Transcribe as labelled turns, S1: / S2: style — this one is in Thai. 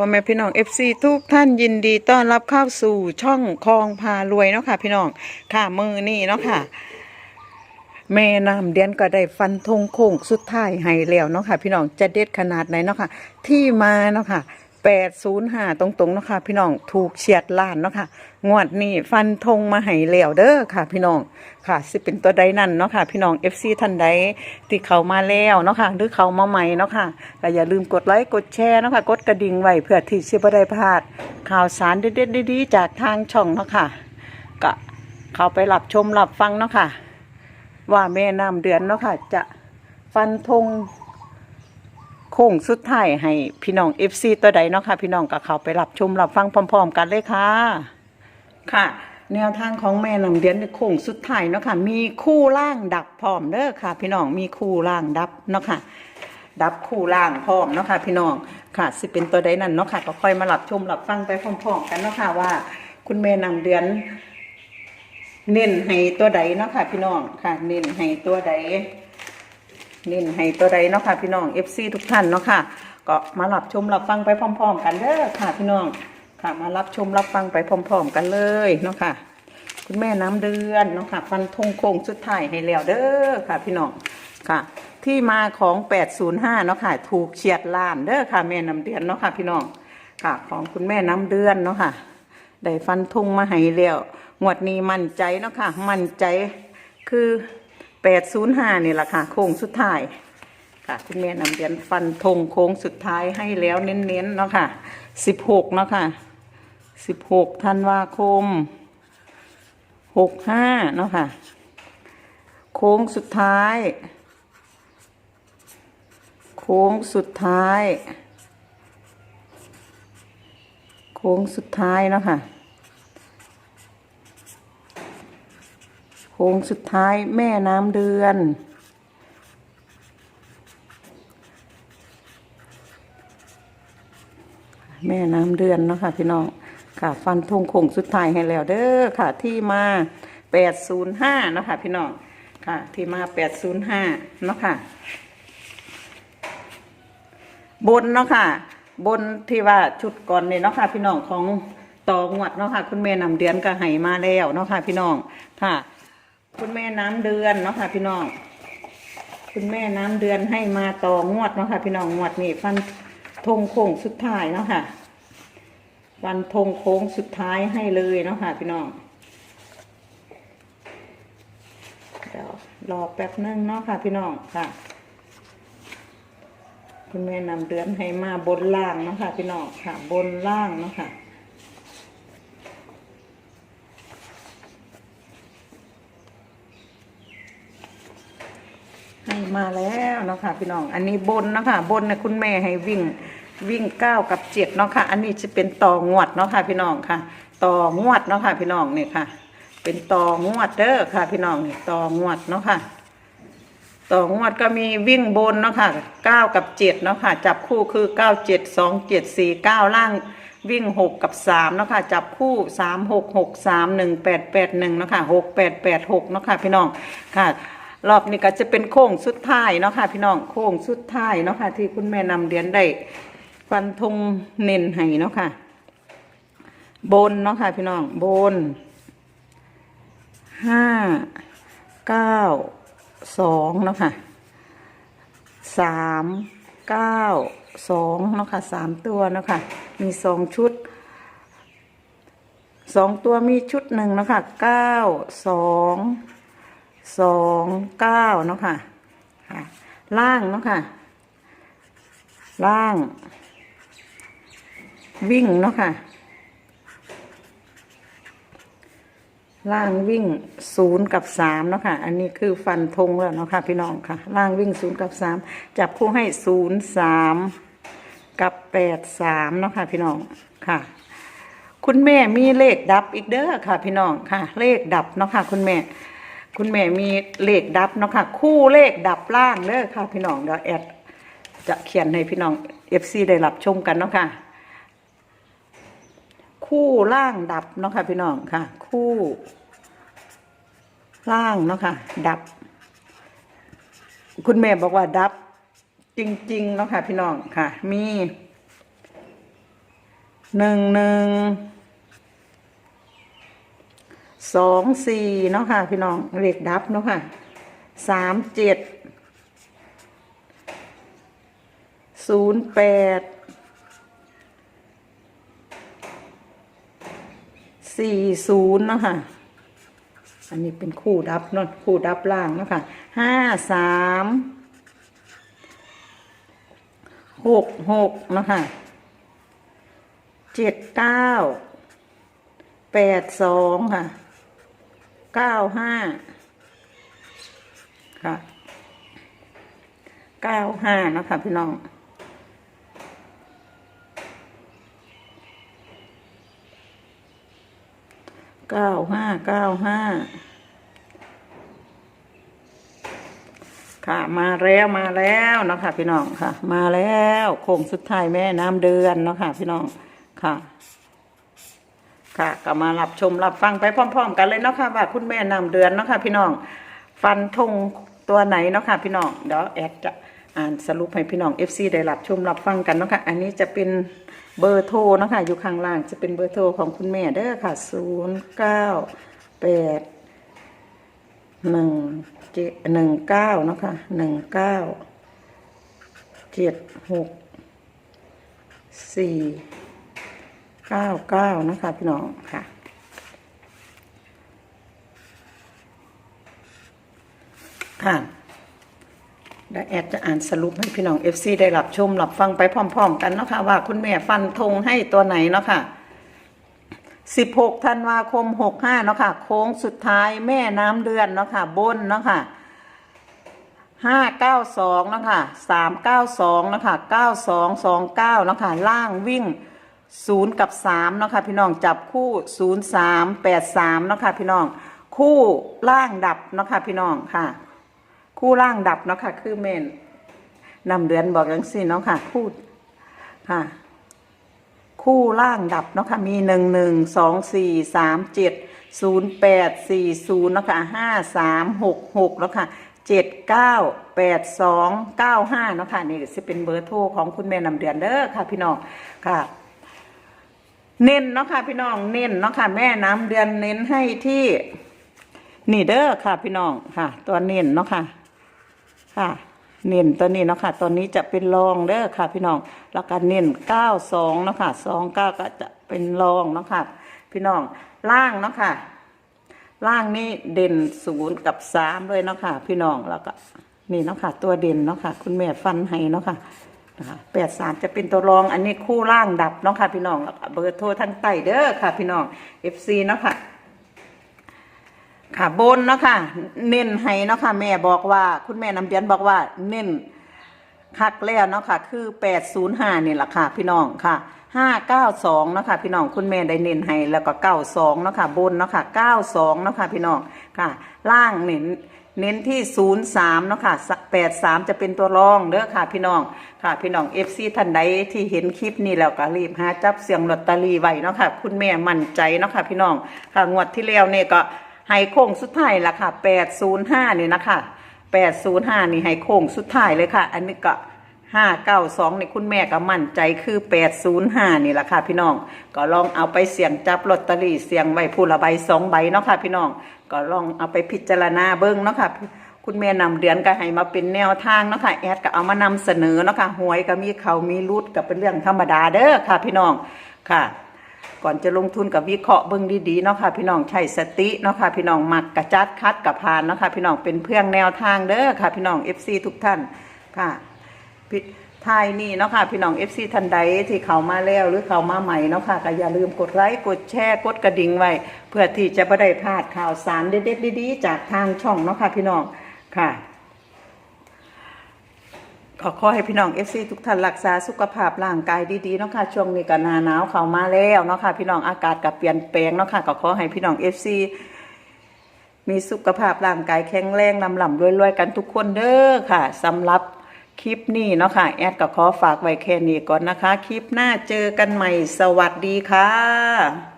S1: พ่อแม่พี่น้อง FC ทุกท่านยินดีต้อนรับเข้าสู่ช่องคลองพารวยเนาะค่ะพี่น้องค่ะมือนี่เนาะค่ะ แม่น้ำเดียนก็ได้ฟันธงโค้งสุดท้ายให้แล้วเนาะค่ะพี่น้องจะเด็ดขนาดไหนเนาะค่ะที่มาเนาะค่ะ 805ตรงๆเนาะค่ะพี่น้องถูกเฉียดล้านเนาะค่ะงวดนี้ฟันธงมาให้แล้วเด้อค่ะ พี่น้องค่ะสิเป็นตัวใดนั่นเนาะค่ะ พี่น้อง FC ท่านใดที่เขามาแล้วเนาะค่ะหรือเขามาใหม่เนาะค่ะก็อย่าลืมกดไลค์กดแชร์เนาะค่ะกดกระดิ่งไว้เพื่อที่จะบ่ได้พลาด ข่าวสารเด็ดๆดีๆจากทางช่องเนาะค่ะก็เข้าไปรับชมรับฟังเนาะค่ะว่าแม่น้ำเดือนเนาะค่ะ จะฟันธง โค้งสุดท้ายให้พี่น้องเอฟซีตัวใดเนาะค่ะ พี่น้องก็เข้าไปรับชมรับฟังพร้อม ๆ กันเลยค่ะ ค่ะ แนวทางของแม่น้ำเดือนในโค้งสุดท้ายเนาะค่ะ มีคู่ล่างดับพร้อมเด้อค่ะ พี่น้องมีคู่ล่างดับเนาะค่ะ ดับคู่ล่างพร้อมเนาะค่ะ พี่น้องค่ะ สิเป็นตัวใดนั่นเนาะค่ะ ก็ค่อยมารับชมรับฟังไปพร้อม ๆ กันเนาะค่ะว่า คุณแม่น้ำเดือน เน้นให้ตัวใดเนาะค่ะ พี่น้องค่ะ เน้นให้ตัวใด เน้นให้ตัวใดเนาะค่ะพี่น้อง FC ทุกท่านเนาะค่ะ ก็มารับชมรับฟังไปพร้อม ๆ กันเด้อค่ะพี่น้องค่ะมารับชมรับฟังไปพร้อม ๆ กันเลยเนาะค่ะ คุณแม่น้ำเดือนเนาะค่ะฟันธงโค้งสุดท้ายให้แล้วเด้อค่ะพี่น้องค่ะที่มาของ 805เนาะค่ะถูกเฉียดล้านเด้อค่ะแม่น้ำเดือนเนาะค่ะพี่น้องค่ะของคุณแม่น้ำเดือนเนาะค่ะได้ฟันธงมาให้แล้วงวดนี้มั่นใจเนาะค่ะมั่นใจคือ 805 นี่แหละค่ะ โค้งสุดท้าย ค่ะ คุณแม่นำเรียนฟันธงโค้งสุดท้ายให้แล้วเน้นๆเนาะค่ะ 16 เนาะค่ะ 16ธันวาคม 65 เนาะค่ะ โค้งสุดท้าย โค้งสุดท้าย โค้งสุดท้ายเนาะค่ะ ค้งสุดท้ายแม่น้ำเดือน แม่น้ำเดือนเนาะค่ะพี่น้องค่ะฟันธงโค้งสุดท้ายให้แล้วเด้อค่ะ ที่มา805เนาะค่ะพี่น้องค่ะ ที่มา805เนาะค่ะ บนเนาะค่ะ บนที่ว่าชุดก่อนนี่เนาะค่ะ พี่น้องของตองวดเนาะค่ะ คุณแม่นำเดือนก็ให้มาแล้วเนาะค่ะ พี่น้องค่ะ คุณแม่น้ำเดือนเนาะค่ะ พี่น้อง คุณแม่น้ำเดือนให้มาต่องวดเนาะค่ะ พี่น้องงวดนี้ฟันธงโค้งสุดท้ายเนาะค่ะฟันธงโค้งสุดท้ายให้เลยเนาะค่ะ พี่น้องเดี๋ยวรอแป๊บนึงเนาะค่ะ พี่น้องค่ะ คุณแม่นำเดือนให้มาบนล่างเนาะค่ะ พี่น้องค่ะ บนล่างเนาะค่ะ มาแล้วเนาะค่ะพี่น้อง อันนี้บนเนาะค่ะบนนะคุณแม่ให้วิ่งวิ่งเก้ากับเจ็ดเนาะค่ะ อันนี้จะเป็นต่องวดเนาะค่ะพี่น้องค่ะ ต่องวดเนาะค่ะพี่น้องนี่ค่ะ เป็นต่องวดเด้อค่ะ พี่น้องนี่ต่องวดเนาะค่ะ ต่องวดก็มีวิ่งบนเนาะค่ะเก้ากับเจ็ดเนาะค่ะ จับคู่คือเก้าเจ็ดสองเจ็ดสี่เก้าล่างวิ่งหกกับสามเนาะค่ะจับคู่สามหกหกสามหนึ่งแปดแปดหนึ่งเนาะค่ะหกแปดแปดหกเนาะค่ะพี่น้องค่ะ รอบนี้ก็จะเป็นโค้งสุดท้ายเนาะค่ะ พี่น้องโค้งสุดท้ายเนาะค่ะ ที่คุณแม่นำเดือนได้ฟันธงเน้นให้เนาะค่ะ บนเนาะค่ะ พี่น้องบนห้าเก้าสองเนาะค่ะสามเก้าสองเนาะค่ะสามตัวเนาะค่ะ มีสองชุดสองตัวมีชุดหนึ่งเนาะค่ะเก้าสอง สองเก้าเนาะค่ะค่ะ ล่างเนาะค่ะ ล่าง วิ่งเนาะค่ะ ล่างวิ่งศูนย์กับสามเนาะค่ะ อันนี้คือฟันธงแล้วเนาะค่ะพี่น้องค่ะ ล่างวิ่งศูนย์กับสามจับคู่ให้ศูนย์สามกับแปดสามเนาะค่ะพี่น้องค่ะคุณแม่มีเลขดับอีกเด้อค่ะ พี่น้องค่ะ เลขดับเนาะค่ะ คุณแม่ คุณแม่มีเลขดับเนาะค่ะ คู่เลขดับล่างเด้อค่ะ พี่น้องเดี๋ยวแอดจะเขียนให้พี่น้องเอฟซีได้รับชมกันเนาะค่ะ คู่ล่างดับเนาะค่ะ พี่น้องค่ะ คู่ ล่างเนาะค่ะ ดับ คุณแม่บอกว่าดับ จริงๆเนาะค่ะ พี่น้องค่ะ มีหนึ่งหนึ่ง สองสี่เนาะค่ะ พี่น้องเลขดับเนาะค่ะสามเจ็ดศูนย์แปดสี่ศูนย์เนาะค่ะ อันนี้เป็นคู่ดับเนาะคู่ดับล่างเนาะค่ะห้าสามหกหกเนาะค่ะเจ็ดเก้าแปดสองค่ะ เก้าห้าค่ะเก้าห้านะค่ะพี่น้องเก้าห้าเก้าห้าค่ะมาแล้วมาแล้วนะค่ะพี่น้องค่ะ มาแล้วโค้งสุดท้ายแม่น้ำเดือนเนาะค่ะพี่น้องค่ะ ค่ะก็มารับชมรับฟังไปพร้อม ๆ กันเลยเนาะค่ะว่าคุณแม่นำเดือนเนาะค่ะพี่น้อง ฟันธงตัวไหนเนาะค่ะพี่น้องเดี๋ยวแอดจะอ่านสรุปให้พี่น้อง FC ได้รับชมรับฟังกันเนาะค่ะอันนี้จะเป็นเบอร์โทรเนาะค่ะอยู่ข้างล่างจะเป็นเบอร์โทรของคุณแม่เด้อค่ะศูนย์เก้าแปดหนึ่งเจ็ดหนึ่งเก้าเนาะค่ะหนึ่งเก้าเจ็ดหกสี่ เก้าเก้านะคะพี่น้องค่ะค่ะและแอดจะอ่านสรุปให้พี่น้อง FC ได้รับชมรับฟังไปพร้อม ๆ กันเนาะค่ะว่าคุณแม่ฟันธงให้ตัวไหนเนาะค่ะ16ธันวาคม65เนาะค่ะ โค้งสุดท้ายแม่น้ำเดือนเนาะค่ะ บนเนาะค่ะห้าเก้าสองเนาะคะสามเก้าสองเนาะคะเก้าสองสองเก้าเนาะค่ะ ล่างวิ่ง ศูนย์กับสามนะคะพี่น้องจับคู่ศูนย์สามแปดสามนะคะพี่น้อง คู่ล่างดับนะคะพี่น้องค่ะ คู่ล่างดับเนาะค่ะคือเมนนำเดือนบอกย่างสิเนาะค่ะ คู่ค่ะ คู่ล่างดับเนาะค่ะมีหนึ่งหนึ่งสองสี่สามเจ็ดศูนย์แปดสี่ศูนย์เนาะค่ะห้าสามหกหกแล้วค่ะเจ็ดเก้าแปดสองเก้าห้าเนาะค่ะนี่จะเป็นเบอร์โทรของคุณแม่นำเดือนเด้อค่ะ พี่น้องค่ะ เน้นเนาะค่ะพี่น้องเน้นเนาะค่ะแม่น้ำเดือนเน้นให้ที่นี่เด้อค่ะพี่น้องค่ะ ตัวเน้นเนาะค่ะ ค่ะเน้นตัวนี้เนาะค่ะตัวนี้จะเป็นรองเด้อค่ะ พี่น้องแล้วก็เน้นเก้าสองเนาะค่ะสองเก้าก็จะเป็นรองเนาะค่ะ พี่น้องล่างเนาะค่ะ ล่างนี่เด่นศูนย์กับสามเลยเนาะค่ะ พี่น้องแล้วก็นี่เนาะค่ะ ตัวเด่นเนาะค่ะ คุณแม่ฟันให้เนาะค่ะ นะคะแปดสามจะเป็นตัวรองอันนี้คู่ล่างดับเนาะค่ะพี่น้องแล้วก็เบอร์โทรทางใต้เด้อค่ะพี่น้อง FC เนาะค่ะค่ะบนเนาะค่ะเน้นให้เนาะค่ะแม่บอกว่า คุณแม่น้ำเดือนบอกว่า เน้นคักแล้วเนาะค่ะ คือแปดศูนย์ห้านี่แหละค่ะ พี่น้องค่ะห้าเก้าสองเนาะค่ะพี่น้องคุณแม่ได้เน้นให้แล้วก็เก้าสองเนาะค่ะบนเนาะค่ะเก้าสองเนาะค่ะพี่น้องค่ะ ล่างเน้น เน้นที่0ูนย์สามเนาะค่ะแปดสามจะเป็นตัวรองเด้อค่ะ พี่น้องค่ะ พี่น้องเอฟซีท่านใดที่เห็นคลิปนี้แล้วก็รีบหาจับเสียงลอตเตอรี่ไว้เนาะค่ะ คุณแม่มั่นใจเนาะค่ะ พี่น้องค่ะงวดที่แล้วเนี่ยก็ให้โค้งสุดท้ายละค่ะ805นี่นะคะ805นี่ให้โค้งสุดท้ายเลยค่ะ อันนี้ก็ 592นี่คุณแม่ก็มั่นใจคือ805นี่ละค่ะพี่น้อง ก็ลองเอาไปเสี่ยงจับลอตเตอรี่เสี่ยงไว้ผู้ละใบสองใบเนาะค่ะพี่น้อง ก็ลองเอาไปพิจารณาเบิ่งเนาะค่ะคุณแม่นำเดือนก็ให้มาเป็นแนวทางเนาะค่ะแอดก็เอามานำเสนอเนาะค่ะหวยก็มีเขามีรุดก็เป็นเรื่องธรรมดาเด้อค่ะพี่น้องค่ะก่อนจะลงทุนกับวิเคราะห์เบิ่งดีๆเนาะค่ะพี่น้องใช้สติเนาะค่ะพี่น้องมักกระจัดคัดกับพานเนาะค่ะพี่น้องเป็นเพื่องแนวทางเด้อค่ะพี่น้อง FC ทุกท่านค่ะ พิทายนี่เนาะค่ะพี่น้อง FC ท่านใดที่เขามาแล้วหรือเขามาใหม่เนาะค่ะก็อย่าลืมกดไลค์กดแชร์กดกระดิ่งไว้ เพื่อที่จะไม่ได้พลาดข่าวสารเด็ดๆดีๆจากทางช่องเนาะค่ะพี่น้องค่ะขอขอให้พี่น้องเอฟซีทุกท่านรักษาสุขภาพร่างกายดีๆเนาะค่ะช่วงนี้ก็หนาหนาวเข้ามาแล้วเนาะค่ะพี่น้องอากาศกับเปลี่ยนแปลงเนาะค่ะก็ขอให้พี่น้องเอฟซีมีสุขภาพร่างกายแข็งแรงลำลำรวยๆกันทุกคนเด้อค่ะสำหรับ คลิปนี้เนาะค่ะ แอดก็ขอฝากไว้แค่นี้ก่อนนะคะ คลิปหน้าเจอกันใหม่ สวัสดีค่ะ